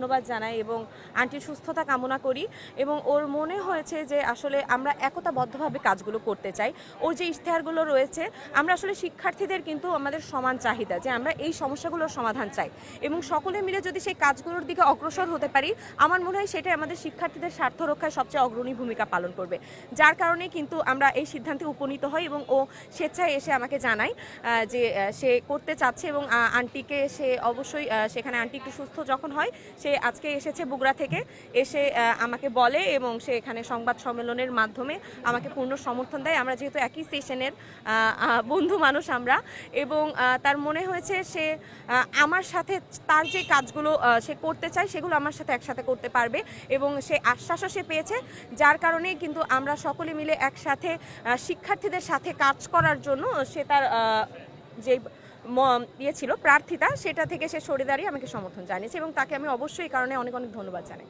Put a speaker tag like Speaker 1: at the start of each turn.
Speaker 1: ধন্যবাদ জানাই এবং আন্টির সুস্থতা কামনা করি এবং ওর মনে হয়েছে যে আসলে আমরা একতাবদ্ধভাবে কাজগুলো করতে চাই। ওর যে ইশতেহারগুলো রয়েছে, আমরা আসলে শিক্ষার্থীদের কিন্তু আমাদের সমান চাহিদা যে আমরা এই সমস্যাগুলোর সমাধান চাই এবং সকলে মিলে যদি সেই কাজগুলোর দিকে অগ্রসর হতে পারি, আমার মনে হয় সেটাই আমাদের শিক্ষার্থীদের স্বার্থ রক্ষায় সবচেয়ে অগ্রণী ভূমিকা পালন করবে। যার কারণে কিন্তু আমরা এই সিদ্ধান্তে উপনীত হই এবং ও স্বেচ্ছায় এসে আমাকে জানায় যে সে করতে চাচ্ছে এবং আন্টিকে সে অবশ্যই সেখানে আন্টি একটু সুস্থ যখন হয়, সে আজকে এসেছে বগুড়া থেকে। এসে আমাকে বলে এবং সে এখানে সংবাদ সম্মেলনের মাধ্যমে আমাকে পূর্ণ সমর্থন দেয়। আমরা যেহেতু একই সেশনের বন্ধু মানুষ আমরা এবং তার মনে হয়েছে সে আমার সাথে তার যে কাজগুলো সে করতে চায় সেগুলো আমার সাথে একসাথে করতে পারবে এবং সে আশ্বাসও সে পেয়েছে। যার কারণে কিন্তু আমরা সকলে মিলে একসাথে শিক্ষার্থীদের সাথে কাজ করার জন্য সে তার যে ইয়ে ছিল, প্রার্থিতা, সেটা থেকে সে সরে দাঁড়িয়ে আমাকে সমর্থন জানিয়েছে এবং তাকে আমি অবশ্যই কারণে অনেক অনেক ধন্যবাদ জানাই।